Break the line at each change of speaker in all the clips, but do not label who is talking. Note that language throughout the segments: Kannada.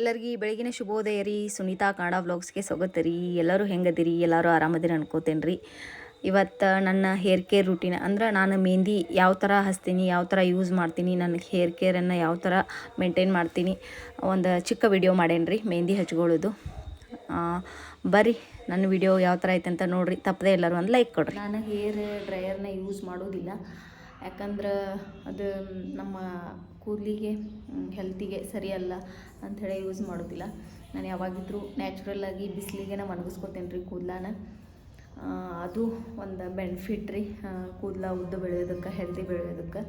ಎಲ್ಲರಿಗೂ ಬೆಳಗಿನ ಶುಭೋದಯ ರೀ. ಸುನೀತಾ ಕನ್ನಡ ವ್ಲಾಗ್ಸ್ಗೆ ಸ್ವಾಗತ ರೀ. ಎಲ್ಲರೂ ಹೆಂಗದಿರಿ? ಎಲ್ಲರೂ ಆರಾಮದಿರಿ ಅನ್ಕೋತೇನೆ ರೀ. ಇವತ್ತು ನನ್ನ ಹೇರ್ ಕೇರ್ ರೂಟೀನ್ ಅಂದ್ರೆ ನಾನು ಮೆಹಂದಿ ಯಾವ ಥರ ಹಚ್ತೀನಿ, ಯಾವ ಥರ ಯೂಸ್ ಮಾಡ್ತೀನಿ, ನನ್ನ ಹೇರ್ ಕೇರನ್ನು ಯಾವ ಥರ ಮೇಂಟೈನ್ ಮಾಡ್ತೀನಿ ಒಂದು ಚಿಕ್ಕ ವಿಡಿಯೋ ಮಾಡೇನಿ ರೀ ಮೆಹಂದಿ ಹಚ್ಕೊಳ್ಳೋದು. ಬರ್ರಿ, ನನ್ನ ವಿಡಿಯೋ ಯಾವ ಥರ ಐತೆ ಅಂತ ನೋಡಿರಿ. ತಪ್ಪದೆ ಎಲ್ಲರೂ ಒಂದು ಲೈಕ್ ಕೊಡ್ರಿ. ನಾನು ಹೇರ್ ಡ್ರೈಯರ್ನ ಯೂಸ್ ಮಾಡೋದಿಲ್ಲ. ಯಾಕಂದ್ರೆ ಅದು ನಮ್ಮ ಕೂದಲಿಗೆ ಹೆಲ್ತಿಗೆ ಸರಿಯಲ್ಲ ಅಂಥೇಳಿ ಯೂಸ್ ಮಾಡೋದಿಲ್ಲ. ನಾನು ಯಾವಾಗಿದ್ರೂ ನ್ಯಾಚುರಲ್ಲಾಗಿ ಬಿಸಿಲಿಗೆ ಒಣಗಿಸ್ಕೊತೇನೆ ರೀ ಕೂದಲಾನ. ಅದು ಒಂದು ಬೆನಿಫಿಟ್ ರೀ ಕೂದಲ ಉದ್ದ ಬೆಳೆಯೋದಕ್ಕೆ ಹೆಲ್ದಿ ಬೆಳೆಯೋದಕ್ಕೆ.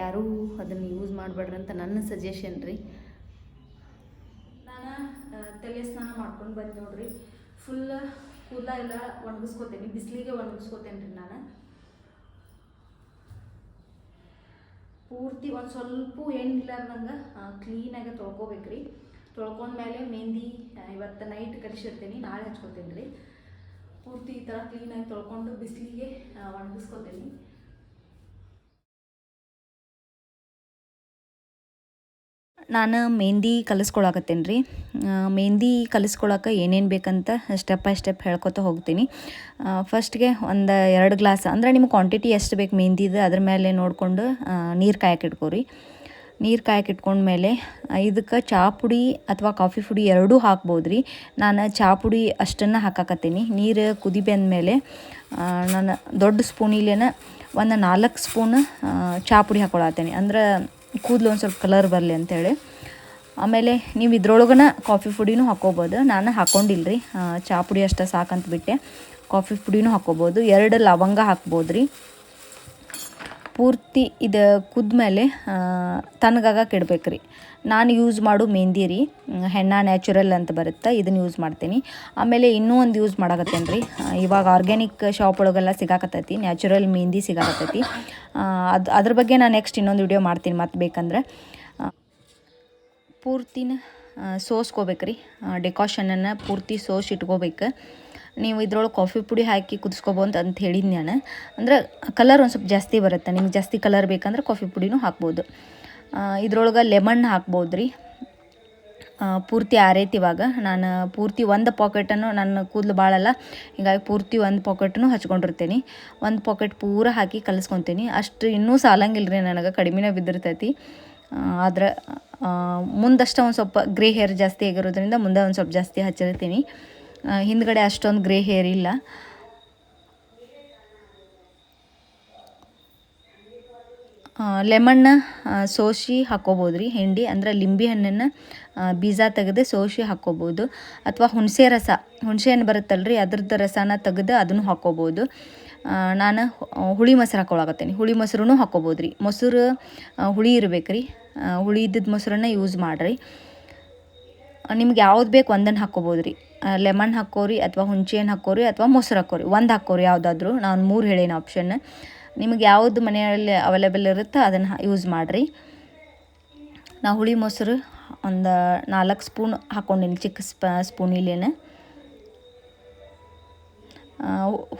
ಯಾರೂ ಅದನ್ನು ಯೂಸ್ ಮಾಡಬೇಡ್ರಿ ಅಂತ ನನ್ನ ಸಜೆಷನ್ ರೀ. ನಾನು ತಲೆ ಸ್ನಾನ ಮಾಡ್ಕೊಂಡು ಬಂದು ನೋಡ್ರಿ. ಫುಲ್ ಕೂದಲ ಎಲ್ಲ ಒಣಗಿಸ್ಕೊತೇನೆ, ಬಿಸಿಲಿಗೆ ಒಣಗಿಸ್ಕೊತೇನೆ ರೀ ನಾನು. ಪೂರ್ತಿ ಒಂದು ಸ್ವಲ್ಪ ಎಣ್ಣೆ ಇಲ್ಲಾರ್ದಂಗೆ ಕ್ಲೀನಾಗಿ ತೊಳ್ಕೊಬೇಕ್ರಿ. ತೊಳ್ಕೊಂಡ್ಮೇಲೆ ಮೆಹಂದಿ ಇವತ್ತು ನೈಟ್ ಕಲಿಸಿರ್ತೀನಿ ನಾಳೆ ಹಚ್ಕೊತೀನಿ ರೀ. ಪೂರ್ತಿ ಈ ಥರ ಕ್ಲೀನಾಗಿ ತೊಳ್ಕೊಂಡು ಬಿಸಿಲಿಗೆ ಒಣಗಿಸ್ಕೊತೀನಿ. ನಾನು ಮೆಹಂದಿ ಕಲಿಸ್ಕೊಳಕತ್ತೇನೆ ರೀ ಮೆಹಂದಿ ಕಲಿಸ್ಕೊಳಕ್ಕೆ ಏನೇನು ಬೇಕಂತ ಸ್ಟೆಪ್ ಬೈ ಸ್ಟೆಪ್ ಹೇಳ್ಕೊತ ಹೋಗ್ತೀನಿ. ಫಸ್ಟ್ಗೆ ಒಂದು ಎರಡು ಗ್ಲಾಸ್ ಅಂದ್ರೆ ನಿಮ್ಗೆ ಕ್ವಾಂಟಿಟಿ ಎಷ್ಟು ಬೇಕು ಮೆಹಂದಿದು, ಅದ್ರ ಮೇಲೆ ನೋಡಿಕೊಂಡು ನೀರು ಕಾಯಕ್ಕೆ ಇಟ್ಕೋರಿ. ನೀರು ಕಾಯಕ್ಕೆ ಇಟ್ಕೊಂಡ್ಮೇಲೆ ಇದಕ್ಕೆ ಚಹಾ ಪುಡಿ ಅಥವಾ ಕಾಫಿ ಪುಡಿ ಎರಡೂ ಹಾಕ್ಬೋದು ರೀ ನಾನು ಚಹಾ ಪುಡಿ ಅಷ್ಟನ್ನು ಹಾಕಾಕತ್ತೀನಿ. ನೀರು ಕುದಿ ಮೇಲೆ ನಾನು ದೊಡ್ಡ ಸ್ಪೂನಿಲೇನ ಒಂದು ನಾಲ್ಕು ಸ್ಪೂನ್ ಚಹಾ ಪುಡಿ ಹಾಕ್ಕೊಳತ್ತೀನಿ ಅಂದ್ರೆ ಕೂದಲು ಒಂದು ಸ್ವಲ್ಪ ಕಲರ್ ಬರಲಿ ಅಂತೇಳಿ. ಆಮೇಲೆ ನೀವು ಇದ್ರೊಳಗನ ಕಾಫಿ ಪುಡಿನೂ ಹಾಕ್ಕೋಬೋದು. ನಾನು ಹಾಕ್ಕೊಂಡಿಲ್ಲ ರೀ ಚಾಪುಡಿ ಅಷ್ಟೇ ಸಾಕಂತ ಬಿಟ್ಟೆ. ಕಾಫಿ ಪುಡಿನೂ ಹಾಕ್ಕೋಬೋದು. ಎರಡು ಲವಂಗ ಹಾಕ್ಬೋದು ರೀ ಪೂರ್ತಿ ಇದು ಕುದ್ಮೇಲೆ ತಣ್ಣಗಾಗಕ್ಕೆ ಇಡ್ಬೇಕು ರೀ ನಾನು ಯೂಸ್ ಮಾಡು ಮೆಹಂದಿ ರೀ. ಹೆಣ್ಣ ನ್ಯಾಚುರಲ್ ಅಂತ ಬರುತ್ತೆ ಇದನ್ನು ಯೂಸ್ ಮಾಡ್ತೀನಿ. ಆಮೇಲೆ ಇನ್ನೂ ಒಂದು ಯೂಸ್ ಮಾಡಾಕತ್ತೇನೆ ರೀ ಇವಾಗ ಆರ್ಗ್ಯಾನಿಕ್ ಶಾಪ್ ಒಳಗೆಲ್ಲ ಸಿಗಾಕತ್ತೈತಿ ನ್ಯಾಚುರಲ್ ಮೆಹಂದಿ ಸಿಗಾಕತ್ತೈತಿ. ಅದು, ಅದ್ರ ಬಗ್ಗೆ ನಾನು ನೆಕ್ಸ್ಟ್ ಇನ್ನೊಂದು ವಿಡಿಯೋ ಮಾಡ್ತೀನಿ ಮತ್ತೆ ಬೇಕಂದ್ರೆ. ಪೂರ್ತಿನ ಸೋಸ್ಕೋಬೇಕು ರೀ ಡೆಕಾಷನನ್ನು ಪೂರ್ತಿ ಸೋಸ್ ಇಟ್ಕೋಬೇಕು. ನೀವು ಇದ್ರೊಳಗೆ ಕಾಫಿ ಪುಡಿ ಹಾಕಿ ಕುದಿಸ್ಕೊಬೋದು ಅಂತ ಹೇಳಿದ್ ನಾನು ಅಂದ್ರೆ ಕಲರ್ ಒಂದು ಸ್ವಲ್ಪ ಜಾಸ್ತಿ ಬರುತ್ತೆ. ನಿಮ್ಗೆ ಜಾಸ್ತಿ ಕಲರ್ ಬೇಕಂದ್ರೆ ಕಾಫಿ ಪುಡಿನೂ ಹಾಕ್ಬೋದು. ಇದ್ರೊಳಗೆ ಲೆಮನ್ ಹಾಕ್ಬೋದು ರೀ ಪೂರ್ತಿ ಆರೈತಿ ಇವಾಗ. ನಾನು ಪೂರ್ತಿ ಒಂದು ಪಾಕೆಟನ್ನು ನನ್ನ ಕೂದಲು ಭಾಳಲ್ಲ ಹೀಗಾಗಿ ಪೂರ್ತಿ ಒಂದು ಪಾಕೆಟ್ನು ಹಚ್ಕೊಂಡಿರ್ತೀನಿ. ಒಂದು ಪಾಕೆಟ್ ಪೂರ ಹಾಕಿ ಕಲಿಸ್ಕೊತೀನಿ. ಅಷ್ಟು ಇನ್ನೂ ಸಾಲಂಗಿಲ್ಲ ರೀ ನನಗೆ. ಕಡಿಮೆನೇ ಬಿದ್ದಿರ್ತೈತಿ. ಆದ್ರೆ ಮುಂದಷ್ಟು ಒಂದು ಸ್ವಲ್ಪ ಗ್ರೇ ಹೇರ್ ಜಾಸ್ತಿ ಆಗಿರೋದ್ರಿಂದ ಮುಂದೆ ಒಂದು ಸ್ವಲ್ಪ ಜಾಸ್ತಿ ಹಚ್ಚಿರ್ತೀನಿ. ಹಿಂದ್ಗಡೆ ಅಷ್ಟೊಂದು ಗ್ರೇ ಹೇರ್ ಇಲ್ಲ. ಲೆಮಣ್ಣ ಸೋಸಿ ಹಾಕ್ಕೋಬೋದು ರೀ ಹಿಂಡಿ, ಅಂದ್ರೆ ಲಿಂಬೆ ಹಣ್ಣನ್ನು ಬೀಜ ತೆಗೆದು ಸೋಸಿ ಹಾಕ್ಕೋಬೋದು. ಅಥವಾ ಹುಣಸೆ ರಸ, ಹುಣಸೆ ಹಣ್ಣು ಬರುತ್ತಲ್ರಿ, ಅದ್ರದ್ದು ರಸನ ತೆಗೆದು ಅದನ್ನು ಹಾಕ್ಕೋಬೋದು. ನಾನು ಹುಳಿ ಮೊಸರು ಹಾಕ್ಕೊಳಕತ್ತೀನಿ ಹುಳಿ ಮೊಸರು ಹಾಕ್ಕೋಬೋದು ರೀ ಮೊಸರು ಹುಳಿ ಇರ್ಬೇಕು ರೀ ಹುಳಿ ಇದ್ದದ್ದು ಮೊಸರನ್ನ ಯೂಸ್ ಮಾಡಿರಿ. ನಿಮ್ಗೆ ಯಾವ್ದು ಬೇಕು ಒಂದನ್ನು ಹಾಕ್ಕೋಬೋದು ರೀ ಲೆಮನ್ ಹಾಕ್ಕೋರಿ ಅಥವಾ ಹುಣ್ಸೆ ಹಣ್ಣು ಹಾಕ್ಕೋರಿ ಅಥವಾ ಮೊಸರು ಹಾಕ್ಕೋರಿ. ಒಂದು ಹಾಕ್ಕೋರಿ ಯಾವುದಾದ್ರೂ. ನಾನು ಮೂರು ಹೇಳೀನಿ ಆಪ್ಷನ್ ನಿಮಗೆ ಯಾವುದು ಮನೆಯಲ್ಲಿ ಅವೈಲೇಬಲ್ ಇರುತ್ತೋ ಅದನ್ನು ಯೂಸ್ ಮಾಡಿರಿ. ನಾ ಹುಳಿ ಮೊಸರು ಒಂದು ನಾಲ್ಕು ಸ್ಪೂನ್ ಹಾಕ್ಕೊಂಡಿನಿ ಚಿಕ್ಕ ಸ್ಪ ಸ್ಪೂನಿಲೇನೆ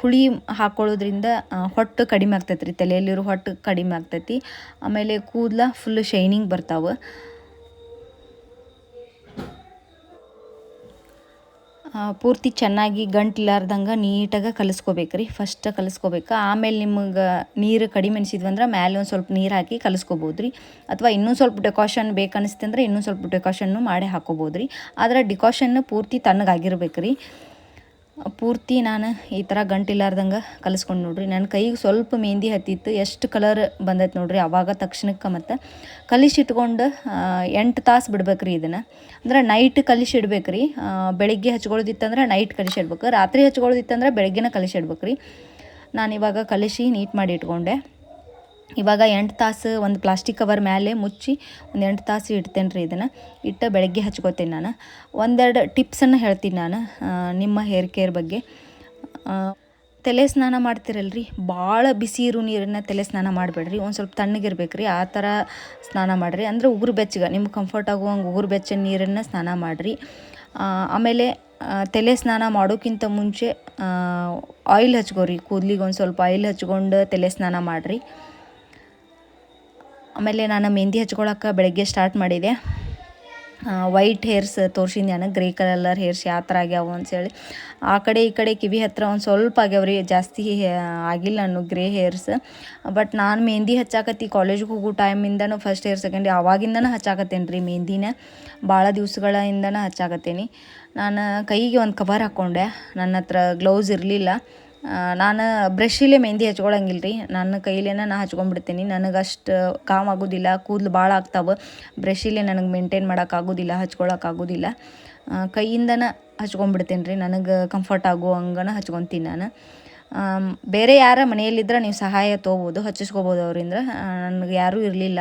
ಹುಳಿ ಹಾಕ್ಕೊಳ್ಳೋದ್ರಿಂದ ಹೊಟ್ಟು ಕಡಿಮೆ ಆಗ್ತೈತೆ ರೀ ತಲೆಯಲ್ಲಿರೋ ಹೊಟ್ಟು ಕಡಿಮೆ ಆಗ್ತೈತಿ. ಆಮೇಲೆ ಕೂದಲ ಫುಲ್ ಶೈನಿಂಗ್ ಬರ್ತಾವೆ. ಪೂರ್ತಿ ಚೆನ್ನಾಗಿ ಗಂಟಿಲಾರ್ದಂಗೆ ನೀಟಾಗಿ ಕಲಿಸ್ಕೋಬೇಕು ರೀ ಫಸ್ಟ್ ಕಲಿಸ್ಕೋಬೇಕು. ಆಮೇಲೆ ನಿಮಗೆ ನೀರು ಕಡಿಮೆ ಅನಿಸಿದ್ವಂದ್ರೆ ಮೇಲೆ ಒಂದು ಸ್ವಲ್ಪ ನೀರು ಹಾಕಿ ಕಲಿಸ್ಕೋಬೋದು ರೀ ಅಥವಾ ಇನ್ನೂ ಸ್ವಲ್ಪ ಡೆಕಾಷನ್ ಬೇಕನ್ನಿಸ್ತಂದ್ರೆ ಇನ್ನೂ ಸ್ವಲ್ಪ ಡೆಕಾಷನ್ನು ಮಾಡಿ ಹಾಕೋಬೋದು ರೀ ಆದರೆ ಡಿಕಾಷನ್ನು ಪೂರ್ತಿ ತಣ್ಣಗಾಗಿರ್ಬೇಕು ರೀ ಪೂರ್ತಿ ನಾನು ಈ ಥರ ಗಂಟಿಲಾರ್ದಂಗೆ ಕಲಿಸ್ಕೊಂಡು ನೋಡ್ರಿ. ನನ್ನ ಕೈಗೆ ಸ್ವಲ್ಪ ಮೆಹಂದಿ ಹತ್ತಿತ್ತು, ಎಷ್ಟು ಕಲರ್ ಬಂದೈತೆ ನೋಡ್ರಿ, ಅವಾಗ ತಕ್ಷಣಕ್ಕೆ ಮತ್ತು ಕಲಿಸಿಟ್ಕೊಂಡು ಎಂಟು ತಾಸು ಬಿಡ್ಬೇಕು ರೀ ಇದನ್ನು. ಅಂದ್ರೆ ನೈಟ್ ಕಲಿಸಿಡ್ಬೇಕು ರೀ ಬೆಳಿಗ್ಗೆ ಹಚ್ಕೊಳ್ಳೋದಿತ್ತಂದ್ರೆ ನೈಟ್ ಕಲಿಸಿಡ್ಬೇಕು, ರಾತ್ರಿ ಹಚ್ಕೊಳ್ಳೋದಿತ್ತಂದ್ರೆ ಬೆಳಗ್ಗೆನ ನಾನು ಇವಾಗ ಕಲಿಸಿ ನೀಟ್ ಮಾಡಿ ಇಟ್ಕೊಂಡೆ. ಇವಾಗ ಎಂಟು ತಾಸು ಒಂದು ಪ್ಲಾಸ್ಟಿಕ್ ಕವರ್ ಮೇಲೆ ಮುಚ್ಚಿ ಒಂದು ಎಂಟು ತಾಸು ಇಡ್ತೇನೆ ರೀ ಇದನ್ನು. ಇಟ್ಟು ಬೆಳಗ್ಗೆ ಹಚ್ಕೋತೀನಿ ನಾನು. ಒಂದೆರಡು ಟಿಪ್ಸನ್ನು ಹೇಳ್ತೀನಿ ನಾನು ನಿಮ್ಮ ಹೇರ್ ಕೇರ್ ಬಗ್ಗೆ. ತಲೆ ಸ್ನಾನ ಮಾಡ್ತಿರಲ್ರಿ? ಭಾಳ ಬಿಸಿ ಇರು ನೀರನ್ನು ತಲೆ ಸ್ನಾನ ಮಾಡಬೇಡ್ರಿ. ಒಂದು ಸ್ವಲ್ಪ ತಣ್ಣಗಿರ್ಬೇಕು ರೀ ಆ ಥರ ಸ್ನಾನ ಮಾಡಿರಿ. ಅಂದರೆ ಉಗುರು ಬೆಚ್ಚಗೆ. ನಿಮ್ಗೆ ಕಂಫರ್ಟ್ ಆಗುವಂಗೆ ಉಗುರು ಬೆಚ್ಚ ನೀರನ್ನು ಸ್ನಾನ ಮಾಡಿರಿ. ಆಮೇಲೆ ತಲೆ ಸ್ನಾನ ಮಾಡೋಕ್ಕಿಂತ ಮುಂಚೆ ಆಯಿಲ್ ಹಚ್ಕೋರಿ. ಕೂದಲಿಗೆ ಒಂದು ಸ್ವಲ್ಪ ಆಯಿಲ್ ಹಚ್ಕೊಂಡು ತಲೆ ಸ್ನಾನ ಮಾಡಿರಿ. ಆಮೇಲೆ ನಾನು ಮೆಹಂದಿ ಹಚ್ಕೊಳಕ್ಕೆ ಬೆಳಗ್ಗೆ ಸ್ಟಾರ್ಟ್ ಮಾಡಿದೆ. ವೈಟ್ ಹೇರ್ಸ್ ತೋರ್ಸಿದ್ದೆ ನಾನು ಗ್ರೇ ಕಲರ್ ಹೇರ್ಸ್ ಯಾವ ಥರ ಆಗ್ಯಾವ ಅಂತೇಳಿ ಆ ಕಡೆ ಈ ಕಡೆ ಕಿವಿ ಹತ್ತಿರ ಒಂದು ಸ್ವಲ್ಪ ಆಗ್ಯಾವ್ರಿ ಜಾಸ್ತಿ ಆಗಿಲ್ಲ ನಾನು ಗ್ರೇ ಹೇರ್ಸ್ ಬಟ್ ನಾನು ಮೆಹಂದಿ ಹಚ್ಚಾಕತ್ತಿ ಕಾಲೇಜ್ಗೆ ಹೋಗೋ ಟೈಮಿಂದನೂ ಫಸ್ಟ್ ಇಯರ್ ಸೆಕೆಂಡ್ ಅವಾಗಿಂದನೂ ಹಚ್ಚಾಕತ್ತೇನೆ ರೀ ಮೆಹಂದಿನ. ಭಾಳ ದಿವ್ಸಗಳಿಂದನೂ ಹಚ್ಚಾಕತ್ತೇನೆ. ನಾನು ಕೈಗೆ ಒಂದು ಕವರ್ ಹಾಕ್ಕೊಂಡೆ ನನ್ನ ಹತ್ರ ಗ್ಲೌಸ್ ಇರಲಿಲ್ಲ. ನಾನು ಬ್ರಷಿಲ್ಲೇ ಮೆಹಂದಿ ಹಚ್ಕೊಳಂಗಿಲ್ಲ ರೀ ನನ್ನ ಕೈಲೇನ ನಾ ಹಚ್ಕೊಂಡ್ಬಿಡ್ತೀನಿ. ನನಗೆ ಅಷ್ಟು ಕಾಮ್ ಆಗೋದಿಲ್ಲ, ಕೂದಲು ಭಾಳ ಆಗ್ತಾವೆ. ಬ್ರಷಿಲ್ಲೇ ನನಗೆ ಮೇಂಟೈನ್ ಮಾಡೋಕ್ಕಾಗೋದಿಲ್ಲ ಹಚ್ಕೊಳಕ್ಕಾಗೋದಿಲ್ಲ ಕೈಯಿಂದನ ಹಚ್ಕೊಂಡ್ಬಿಡ್ತೀನಿ ರೀ ನನಗೆ ಕಂಫರ್ಟ್ ಆಗೋ ಹಂಗನ ಹಚ್ಕೊತೀನಿ ನಾನು. ಬೇರೆ ಯಾರ ಮನೆಯಲ್ಲಿದ್ದರೆ ನೀವು ಸಹಾಯ ತೊಗೋಬೋದು, ಹಚ್ಚಿಸ್ಕೋಬೋದು ಅವರಿಂದ ನನಗೆ ಯಾರೂ ಇರಲಿಲ್ಲ.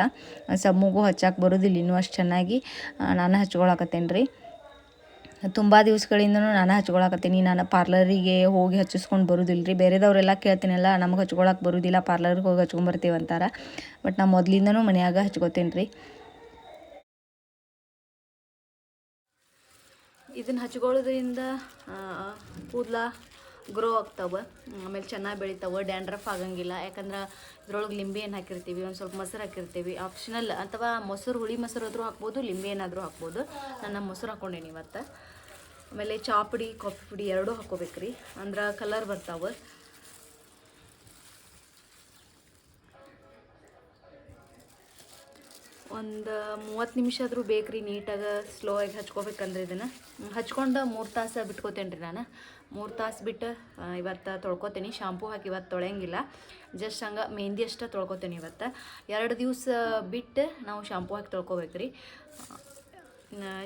ಸಮ್ಮಗೂ ಹಚ್ಚಕ್ಕೆ ಬರೋದಿಲ್ಲ, ಇನ್ನೂ ಅಷ್ಟು ಚೆನ್ನಾಗಿ ನಾನು ಹಚ್ಕೊಳಕತ್ತೇನೆ ರೀ ತುಂಬ ದಿವ್ಸಗಳಿಂದನೂ ನಾನು ಹಚ್ಕೊಳಕತ್ತೀನಿ. ನಾನು ಪಾರ್ಲರಿಗೆ ಹೋಗಿ ಹಚ್ಚಿಸ್ಕೊಂಡು ಬರೋದಿಲ್ಲ ರೀ. ಬೇರೆದವರೆಲ್ಲ ಕೇಳ್ತೀನಲ್ಲ, ನಮಗೆ ಹಚ್ಕೊಳಕ್ಕೆ ಬರೋದಿಲ್ಲ, ಪಾರ್ಲರ್ಗೆ ಹೋಗಿ ಹಚ್ಕೊಂಬರ್ತೀವಿ ಅಂತಾರೆ. ಬಟ್ ನಾ ಮೊದಲಿಂದನೂ ಮನ್ಯಾಗ ಹಚ್ಕೋತೀನಿ ರೀ. ಇದನ್ನು ಹಚ್ಕೊಳ್ಳೋದ್ರಿಂದ ಕೂದಲ ಗ್ರೋ ಆಗ್ತಾವೆ. ಆಮೇಲೆ ಚೆನ್ನಾಗಿ ಬೆಳಿತಾವೆ ಡ್ಯಾಂಡ್ರಫ್ ಆಗಂಗಿಲ್ಲ. ಯಾಕಂದ್ರೆ ಇದ್ರೊಳಗೆ ಲಿಂಬೆ ಏನು ಹಾಕಿರ್ತೀವಿ, ಒಂದು ಸ್ವಲ್ಪ ಮೊಸರು ಹಾಕಿರ್ತೀವಿ. ಆಪ್ಷನಲ್ ಅಥವಾ ಮೊಸರು, ಹುಳಿ ಮೊಸರು ಆದರೂ ಹಾಕ್ಬೋದು, ಲಿಂಬೆ ಏನಾದರೂ ಹಾಕ್ಬೋದು. ನಾನು ಮೊಸರು ಹಾಕ್ಕೊಂಡೇನಿ ಇವತ್ತು. ಆಮೇಲೆ ಚಾ ಪುಡಿ ಕಾಫಿ ಪುಡಿ ಎರಡೂ ಹಾಕ್ಕೋಬೇಕ್ರಿ ಅಂದ್ರೆ ಕಲರ್ ಬರ್ತಾವೆ. ಒಂದು ಮೂವತ್ತು ನಿಮಿಷ ಆದರೂ ಬೇಕ್ರಿ, ನೀಟಾಗಿ ಸ್ಲೋ ಆಗಿ ಹಚ್ಕೋಬೇಕಂದ್ರೆ ಇದನ್ನು. ಹಚ್ಕೊಂಡು ಮೂರು ತಾಸು ಬಿಟ್ಕೋತೇನೆ ರೀ ನಾನು. ಮೂರು ತಾಸು ಬಿಟ್ಟು ಇವತ್ತು ತೊಳ್ಕೊತೀನಿ. ಶಾಂಪೂ ಹಾಕಿ ಇವತ್ತು ತೊಳೆಯಂಗಿಲ್ಲ. ಜಸ್ಟ್ ಹಂಗೆ ಮೆಹಂದಿ ಅಷ್ಟೇ ತೊಳ್ಕೊತೀನಿ ಇವತ್ತು. ಎರಡು ದಿವಸ ಬಿಟ್ಟು ನಾವು ಶಾಂಪೂ ಹಾಕಿ ತೊಳ್ಕೊಬೇಕ್ರಿ.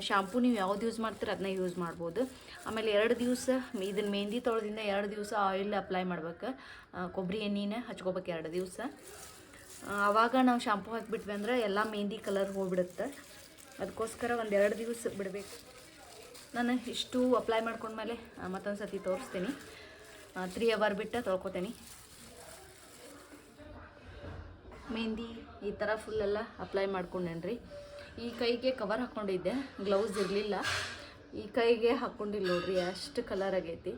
ಶಾಂಪೂ ನೀವು ಯಾವ್ದು ಯೂಸ್ ಮಾಡ್ತೀರ ಅದನ್ನ ಯೂಸ್ ಮಾಡ್ಬೋದು. ಆಮೇಲೆ ಎರಡು ದಿವಸ ಇದನ್ನ ಮೆಹಂದಿ ತೊಳೆದಿಂದ ಎರಡು ದಿವಸ ಆಯಿಲ್ ಅಪ್ಲೈ ಮಾಡ್ಬೇಕು. ಕೊಬ್ಬರಿ ಎಣ್ಣೆನ ಹಚ್ಕೋಬೇಕು ಎರಡು ದಿವಸ. ಆವಾಗ ನಾವು ಶಾಂಪೂ ಹಾಕಿಬಿಟ್ವಿ ಅಂದ್ರೆ ಎಲ್ಲ ಮೆಹಂದಿ ಕಲರ್ ಹೋಗ್ಬಿಡುತ್ತೆ. ಅದಕ್ಕೋಸ್ಕರ ಒಂದು ಎರಡು ದಿವಸ ಬಿಡಬೇಕು. ನಾನು ಇಷ್ಟು ಅಪ್ಲೈ ಮಾಡ್ಕೊಂಡ್ಮೇಲೆ ಮತ್ತೊಂದು ಸತಿ ತೋರಿಸ್ತೀನಿ. ತ್ರೀ ಅವರ್ ಬಿಟ್ಟು ತೊಳ್ಕೊತೀನಿ. ಮೆಹಂದಿ ಈ ಥರ ಫುಲ್ಲೆಲ್ಲ ಅಪ್ಲೈ ಮಾಡ್ಕೊಂಡೇನ್ರಿ. ಈ ಕೈಗೆ ಕವರ್ ಹಾಕ್ಕೊಂಡಿದ್ದೆ ಗ್ಲೌಸ್ ಇರಲಿಲ್ಲ. ಈ ಕೈಗೆ ಹಾಕ್ಕೊಂಡಿಲ್ಲ ನೋಡ್ರಿ, ಅಷ್ಟು ಕಲರ್ ಆಗೈತಿ.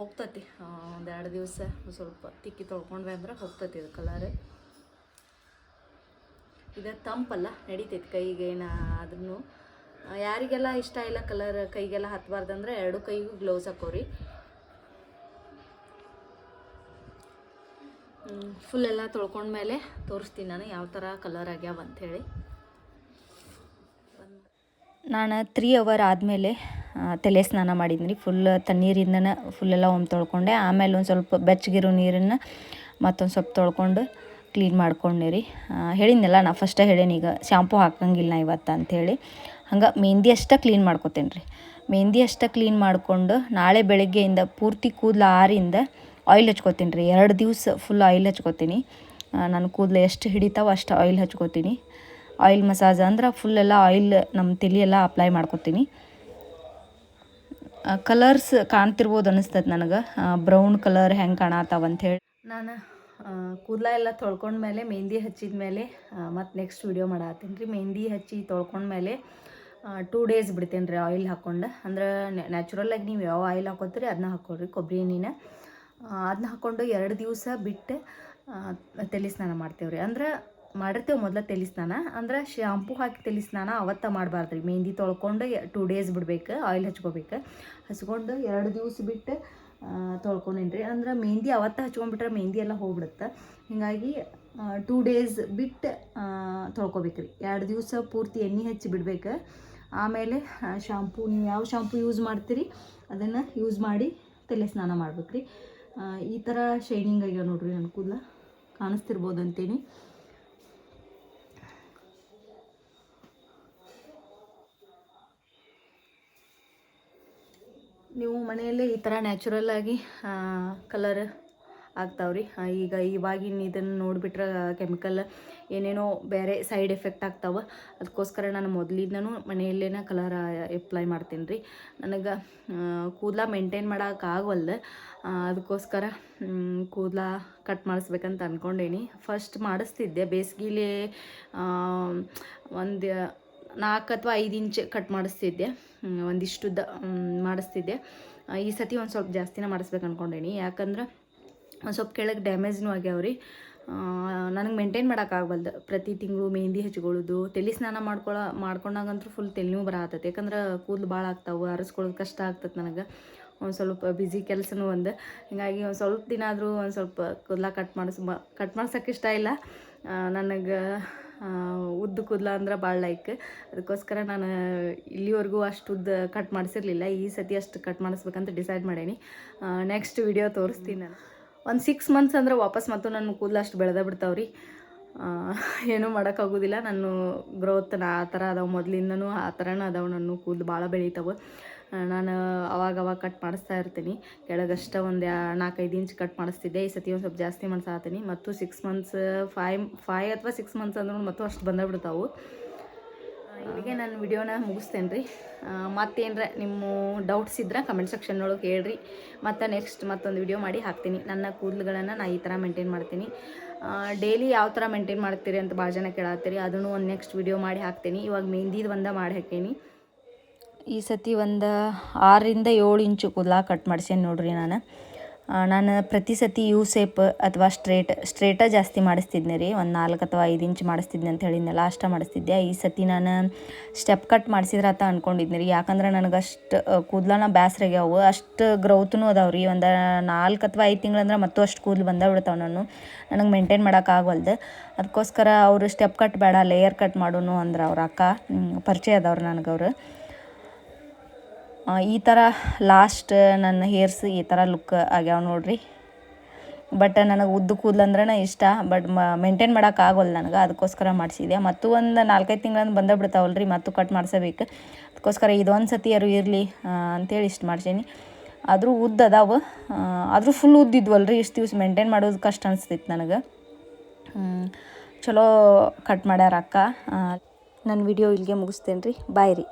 ಹೋಗ್ತತಿ ಒಂದು ಎರಡು ದಿವಸ ಸ್ವಲ್ಪ ತಿಕ್ಕಿ ತೊಳ್ಕೊಂಡ್ವಿ ಅಂದ್ರೆ ಹೋಗ್ತತಿ ಇದು ಕಲರ್ ಇದು ತಂಪಲ್ಲ, ನಡೀತೈತಿ ಕೈಗೆ ಏನ ಆದ್ರೂ ಯಾರಿಗೆಲ್ಲ ಇಷ್ಟ ಇಲ್ಲ ಕಲರ್ ಕೈಗೆಲ್ಲ ಹತ್ತಬಾರ್ದಂದ್ರೆ ಎರಡು ಕೈಗೂ ಗ್ಲೌಸ್ ಹಾಕೋರಿ. ಫುಲ್ ಎಲ್ಲ ತೊಳ್ಕೊಂಡ್ಮೇಲೆ ತೋರಿಸ್ತೀನಿ ನಾನು ಯಾವ ಥರ ಕಲರ್ ಆಗ್ಯಾವ ಅಂಥೇಳಿ ನಾನು ತ್ರೀ ಅವರ್ ಆದಮೇಲೆ ತಲೆ ಸ್ನಾನ ಮಾಡಿದ್ನಿ. ಫುಲ್ ತಣ್ಣೀರಿಂದನೇ ಫುಲ್ಲೆಲ್ಲ ಒಮ್ಮೆ ತೊಳ್ಕೊಂಡೆ. ಆಮೇಲೆ ಒಂದು ಸ್ವಲ್ಪ ಬೆಚ್ಚಗಿರೋ ನೀರನ್ನು ಮತ್ತೊಂದು ಸ್ವಲ್ಪ ತೊಳ್ಕೊಂಡು ಕ್ಲೀನ್ ಮಾಡ್ಕೊಂಡೆ ರೀ. ಹೇಳಿದ್ನಲ್ಲ, ನಾ ಫಸ್ಟೇ ಹೇಳೇನಿ, ಈಗ ಶ್ಯಾಂಪು ಹಾಕಂಗಿಲ್ಲ ನಾ ಇವತ್ತು ಅಂಥೇಳಿ ಹಂಗೆ ಮೆಹಂದಿ ಅಷ್ಟೇ ಕ್ಲೀನ್ ಮಾಡ್ಕೊತೇನೆ ರೀ. ಮೆಹಂದಿ ಅಷ್ಟೇ ಕ್ಲೀನ್ ಮಾಡಿಕೊಂಡು ನಾಳೆ ಬೆಳಗ್ಗೆಯಿಂದ ಪೂರ್ತಿ ಕೂದಲು ಆರಿಂದ ಆಯಿಲ್ ಹಚ್ಕೋತೀನಿ ರೀ. ಎರಡು ದಿವಸ ಫುಲ್ ಆಯಿಲ್ ಹಚ್ಕೋತೀನಿ. ನನ್ನ ಕೂದಲು ಎಷ್ಟು ಹಿಡಿತಾವೋ ಅಷ್ಟು ಆಯಿಲ್ ಹಚ್ಕೋತೀನಿ. ಆಯಿಲ್ ಮಸಾಜ್ ಅಂದ್ರೆ ಫುಲ್ಲೆಲ್ಲ ಆಯಿಲ್ ನಮ್ಮ ತಲೆಯೆಲ್ಲ ಅಪ್ಲೈ ಮಾಡ್ಕೊತೀನಿ. ಕಲರ್ಸ್ ಕಾಣ್ತಿರ್ಬೋದು ಅನಿಸ್ತದೆ ನನಗೆ. ಬ್ರೌನ್ ಕಲರ್ ಹೆಂಗೆ ಕಾಣತ್ತಾವ ಅಂಥೇಳಿ ನಾನು ಕೂದಲ ಎಲ್ಲ ತೊಳ್ಕೊಂಡ್ಮೇಲೆ ಮೆಹಂದಿ ಹಚ್ಚಿದ ಮೇಲೆ ಮತ್ತು ನೆಕ್ಸ್ಟ್ ವೀಡಿಯೋ ಮಾಡತ್ತೀನಿ ರೀ. ಮೆಹಂದಿ ಹಚ್ಚಿ ತೊಳ್ಕೊಂಡ್ಮೇಲೆ ಟೂ ಡೇಸ್ ಬಿಡ್ತೇನೆ ರೀ ಆಯಿಲ್ ಹಾಕ್ಕೊಂಡು ಅಂದ್ರೆ ನ್ಯಾಚುರಲಾಗಿ ನೀವು ಯಾವ ಆಯಿಲ್ ಹಾಕೋತೀರಿ ಅದನ್ನ ಹಾಕ್ಕೊಳ್ರಿ ಕೊಬ್ಬರಿ ಎಣ್ಣೆನ. ಅದನ್ನ ಹಾಕ್ಕೊಂಡು ಎರಡು ದಿವಸ ಬಿಟ್ಟು ತಲೆ ಸ್ನಾನ ಮಾಡ್ತೇವೆ ರೀ ಅಂದ್ರೆ ಮಾಡಿರ್ತೇವೆ ಮೊದಲ ತಲೆ ಸ್ನಾನ ಅಂದ್ರೆ ಶಾಂಪೂ ಹಾಕಿ ತಲೆ ಸ್ನಾನ ಅವತ್ತ ಮಾಡಬಾರ್ದು ರೀ ಮೆಹಂದಿ ತೊಳ್ಕೊಂಡು ಟೂ ಡೇಸ್ ಬಿಡ್ಬೇಕು ಆಯಿಲ್ ಹಚ್ಕೋಬೇಕು. ಹಚ್ಕೊಂಡು ಎರಡು ದಿವಸ ಬಿಟ್ಟು ತೊಳ್ಕೊಂಡೇನ್ರಿ. ಅಂದ್ರೆ ಮೆಹಂದಿ ಅವತ್ತ ಹಚ್ಕೊಂಡ್ಬಿಟ್ರೆ ಮೆಹಂದಿ ಎಲ್ಲ ಹೋಗ್ಬಿಡುತ್ತೆ. ಹೀಗಾಗಿ ಟೂ ಡೇಸ್ ಬಿಟ್ಟು ತೊಳ್ಕೊಬೇಕ್ರಿ. ಎರಡು ದಿವಸ ಪೂರ್ತಿ ಎಣ್ಣೆ ಹಚ್ಚಿ ಬಿಡ್ಬೇಕು. ಆಮೇಲೆ ಶಾಂಪೂ ನೀವು ಯಾವ ಶಾಂಪು ಯೂಸ್ ಮಾಡ್ತೀರಿ, ಅದನ್ನು ಯೂಸ್ ಮಾಡಿ ತಲೆ ಸ್ನಾನ ಮಾಡ್ಬೇಕು ರೀ ಈ ಥರ ಶೈನಿಂಗ್ ಆಗ್ಯಾವ ನೋಡ್ರಿ ನನ್ನ ಕೂದಲ. ಕಾಣಿಸ್ತಿರ್ಬೋದು ಅಂತೀನಿ ನೀವು ಮನೆಯಲ್ಲೇ ಈ ಥರ ನ್ಯಾಚುರಲ್ ಆಗಿ ಕಲರ್ ಆಗ್ತಾವ್ರಿ. ಈಗ ಇವಾಗಿನ ಇದನ್ನು ನೋಡಿಬಿಟ್ರೆ ಕೆಮಿಕಲ್ ಏನೇನೋ ಬೇರೆ ಸೈಡ್ ಎಫೆಕ್ಟ್ ಆಗ್ತಾವೆ. ಅದಕ್ಕೋಸ್ಕರ ನಾನು ಮೊದಲಿಂದನೂ ಮನೆಯಲ್ಲೇನ ಕಲರ್ ಅಪ್ಲೈ ಮಾಡ್ತೀನಿ ರೀ ನನಗೆ ಕೂದಲ ಮೇಂಟೈನ್ ಮಾಡೋಕ್ಕಾಗವಲ್ದು ಅದಕ್ಕೋಸ್ಕರ ಕೂದಲ ಕಟ್ ಮಾಡಿಸ್ಬೇಕಂತ ಅಂದ್ಕೊಂಡೇನಿ ಫಸ್ಟ್ ಮಾಡಿಸ್ತಿದ್ದೆ, ಬೇಸಿಗೆಲಿ ಒಂದು ನಾಲ್ಕು ಅಥವಾ ಐದು ಇಂಚ್ ಕಟ್ ಮಾಡಿಸ್ತಿದ್ದೆ. ಒಂದಿಷ್ಟು ದ ಮಾಡಿಸ್ತಿದ್ದೆ. ಈ ಸತಿ ಒಂದು ಸ್ವಲ್ಪ ಜಾಸ್ತಿನೇ ಮಾಡಿಸ್ಬೇಕು ಅಂದ್ಕೊಂಡೇನಿ ಯಾಕಂದ್ರೆ ಒಂದು ಸ್ವಲ್ಪ ಕೆಳಗೆ ಡ್ಯಾಮೇಜ್ನೂ ರೀ ನನಗೆ ಮೇಂಟೈನ್ ಮಾಡೋಕ್ಕಾಗಬಲ್ದು ಪ್ರತಿ ತಿಂಗಳು ಮೆಹಂದಿ ಹಚ್ಕೊಳ್ಳೋದು, ತಲೆ ಸ್ನಾನ ಮಾಡ್ಕೊಳ್ಳೋ ಮಾಡ್ಕೊಂಡಾಗಂತೂ ಫುಲ್ ತಲೆನೂ ಬರತ್ತೈತೆ ಯಾಕಂದ್ರೆ ಕೂದಲು ಭಾಳ ಆಗ್ತಾವೆ, ಅರಸ್ಕೊಳ್ಳೋದು ಕಷ್ಟ ಆಗ್ತದೆ ನನಗೆ. ಒಂದು ಸ್ವಲ್ಪ ಬ್ಯುಸಿ ಕೆಲಸನೂ ಒಂದು. ಹೀಗಾಗಿ ಒಂದು ಸ್ವಲ್ಪ ದಿನ ಆದರೂ ಒಂದು ಸ್ವಲ್ಪ ಕೂದಲ ಕಟ್ ಮಾಡಿಸ್, ಕಟ್ ಮಾಡ್ಸೋಕ್ಕೆ ಇಷ್ಟ ಇಲ್ಲ. ನನಗೆ ಉದ್ದ ಕೂದಲ ಅಂದ್ರೆ ಭಾಳ ಲೈಕ್ ಅದಕ್ಕೋಸ್ಕರ ನಾನು ಇಲ್ಲಿವರೆಗೂ ಅಷ್ಟು ಉದ್ದ ಕಟ್ ಮಾಡಿಸಿರ್ಲಿಲ್ಲ. ಈ ಸತಿ ಅಷ್ಟು ಕಟ್ ಮಾಡಿಸ್ಬೇಕಂತ ಡಿಸೈಡ್ ಮಾಡೇನಿ. ನೆಕ್ಸ್ಟ್ ವಿಡಿಯೋ ತೋರಿಸ್ತೀನಿ ನಾನು. ಒಂದು ಸಿಕ್ಸ್ ಮಂತ್ಸ್ ಅಂದ್ರೆ ವಾಪಸ್ ಮತ್ತು ನನ್ನ ಕೂದಲು ಅಷ್ಟು ಬೆಳೆದ ಬಿಡ್ತಾವ್ರಿ. ಏನೂ ಮಾಡೋಕ್ಕಾಗೋದಿಲ್ಲ. ನಾನು ಗ್ರೋತ್ ನಾ ಆ ಥರ ಅದಾವೆ. ಮೊದಲಿಂದನೂ ಆ ಥರನೂ ಅದಾವೆ. ನನ್ನ ಕೂದಲು ಭಾಳ ಬೆಳೀತಾವೆ. ನಾನು ಅವಾಗ ಅವಾಗ ಕಟ್ ಮಾಡಿಸ್ತಾ ಇರ್ತೀನಿ. ಕೆಳಗಷ್ಟ ಒಂದು ನಾಲ್ಕೈದು ಇಂಚ್ ಕಟ್ ಮಾಡಿಸ್ತಿದ್ದೆ. ಈ ಸತಿ ಒಂದು ಸ್ವಲ್ಪ ಜಾಸ್ತಿ ಮಾಡ್ಸಾತೀನಿ. ಮತ್ತು ಸಿಕ್ಸ್ ಮಂತ್ಸ್ ಫೈವ್ ಫೈವ್ ಅಥವಾ ಸಿಕ್ಸ್ ಮಂತ್ಸ್ ಅಂದ್ರೂ ಮತ್ತು ಅಷ್ಟು ಬಂದೇ ಬಿಡ್ತಾವೆ ಇಲ್ಲಿಗೆ ನಾನು ವಿಡಿಯೋನ ಮುಗಿಸ್ತೇನೆ ರೀ ಮತ್ತೇನರ ನಿಮ್ಮ ಡೌಟ್ಸ್ ಇದ್ರೆ ಕಮೆಂಟ್ ಸೆಕ್ಷನ್ ಒಳಗೆ ಹೇಳ್ರಿ. ಮತ್ತು ನೆಕ್ಸ್ಟ್ ಮತ್ತೊಂದು ವಿಡಿಯೋ ಮಾಡಿ ಹಾಕ್ತೀನಿ. ನನ್ನ ಕೂದಲುಗಳನ್ನು ನಾನು ಈ ಥರ ಮೇಂಟೈನ್ ಮಾಡ್ತೀನಿ. ಡೈಲಿ ಯಾವ ಥರ ಮೇಂಟೈನ್ ಮಾಡ್ತೀರಿ ಅಂತ ಭಾಳ ಜನ ಕೇಳತ್ತೀರಿ. ಅದನ್ನು ಒಂದು ನೆಕ್ಸ್ಟ್ ವಿಡಿಯೋ ಮಾಡಿ ಹಾಕ್ತೀನಿ. ಇವಾಗ ಮೆಹಂದಿದು ಒಂದ ಮಾಡಿ ಹಾಕೀನಿ ಈ ಸತಿ ಒಂದು ಆರರಿಂದ ಏಳು ಇಂಚು ಕೂದಲ ಕಟ್ ಮಾಡ್ಸೇನಿ ನೋಡ್ರಿ ನಾನು. ನಾನು ಪ್ರತಿ ಸತಿ ಯು ಸೇಪ್ ಅಥವಾ ಸ್ಟ್ರೇಟ್ ಸ್ಟ್ರೇಟ ಜಾಸ್ತಿ ಮಾಡಿಸ್ತಿದ್ನಿ ರೀ. ಒಂದು ನಾಲ್ಕು ಅಥವಾ ಐದು ಇಂಚ್ ಮಾಡಿಸ್ತಿದ್ದೆ ಅಂತ ಹೇಳಿದ್ನಲ್ಲ ಅಷ್ಟ ಮಾಡಿಸ್ತಿದ್ದೆ. ಈ ಸತಿ ನಾನು ಸ್ಟೆಪ್ ಕಟ್ ಮಾಡಿಸಿದ್ರೆ ಅಂತ ಅಂದ್ಕೊಂಡಿದ್ನಿ ರೀ. ಯಾಕಂದ್ರೆ ನನಗೆ ಅಷ್ಟು ಕೂದಲನ ಬ್ಯಾಸ್ರಾಗ್ಯಾವು ಅಷ್ಟು ಗ್ರೌತ್ನು ಅದಾವೆ ರೀ. ಒಂದು ನಾಲ್ಕು ಅಥವಾ ಐದು ತಿಂಗಳಂದ್ರೆ ಮತ್ತೂ ಅಷ್ಟು ಕೂದಲು ಬಂದ ಬಿಡ್ತಾವೆ ನಾನು ನನಗೆ ಮೇಂಟೈನ್ ಮಾಡೋಕ್ಕಾಗಲ್ದು ಅದಕ್ಕೋಸ್ಕರ ಅವರು ಸ್ಟೆಪ್ ಕಟ್ ಬೇಡ ಲೇಯರ್ ಕಟ್ ಮಾಡೋನು ಅಂದ್ರೆ ಅವ್ರ ಅಕ್ಕ ಪರಿಚಯ ಅದಾವ್ರು ನನಗವ್ರು ಆ, ಈ ಥರ ಲಾಸ್ಟ್ ನನ್ನ ಹೇರ್ಸ್ ಈ ಥರ ಲುಕ್ ಆಗ್ಯಾವ ನೋಡ್ರಿ. ಬಟ್ ನನಗೆ ಉದ್ದು ಕೂದಲು ಅಂದ್ರೆ ಇಷ್ಟ ಬಟ್ ಮ ಮೇಂಟೈನ್ ಮಾಡೋಕ್ಕಾಗೋಲ್ಲ ನನಗೆ ಅದಕ್ಕೋಸ್ಕರ ಮಾಡಿಸಿದೆ ಮತ್ತು ಒಂದು ನಾಲ್ಕೈದು ತಿಂಗಳಂದು ಬಂದೇ ಬಿಡ್ತಾವಲ್ಲ ರೀ ಮತ್ತು ಕಟ್ ಮಾಡಿಸಬೇಕು. ಅದಕ್ಕೋಸ್ಕರ ಇದೊಂದು ಸತಿ ಯಾರು ಇರಲಿ ಅಂತೇಳಿ ಇಷ್ಟು ಮಾಡ್ಸೀನಿ. ಆದರೂ ಉದ್ದ ಅದಾವೆ ಆದರೂ ಫುಲ್ ಉದ್ದಿದ್ವಲ್ಲ ರೀ ಇಷ್ಟು ದಿವ್ಸ ಮೇಂಟೈನ್ ಮಾಡೋದು ಕಷ್ಟ ಅನಿಸ್ತಿತ್ತು ನನಗೆ. ಚಲೋ ಕಟ್ ಮಾಡ್ಯಾರ ಅಕ್ಕ. ನನ್ನ ವಿಡಿಯೋ ಇಲ್ಲಿಗೆ ಮುಗಿಸ್ತೇನೆ ರೀ ಬಾಯ್ ರೀ.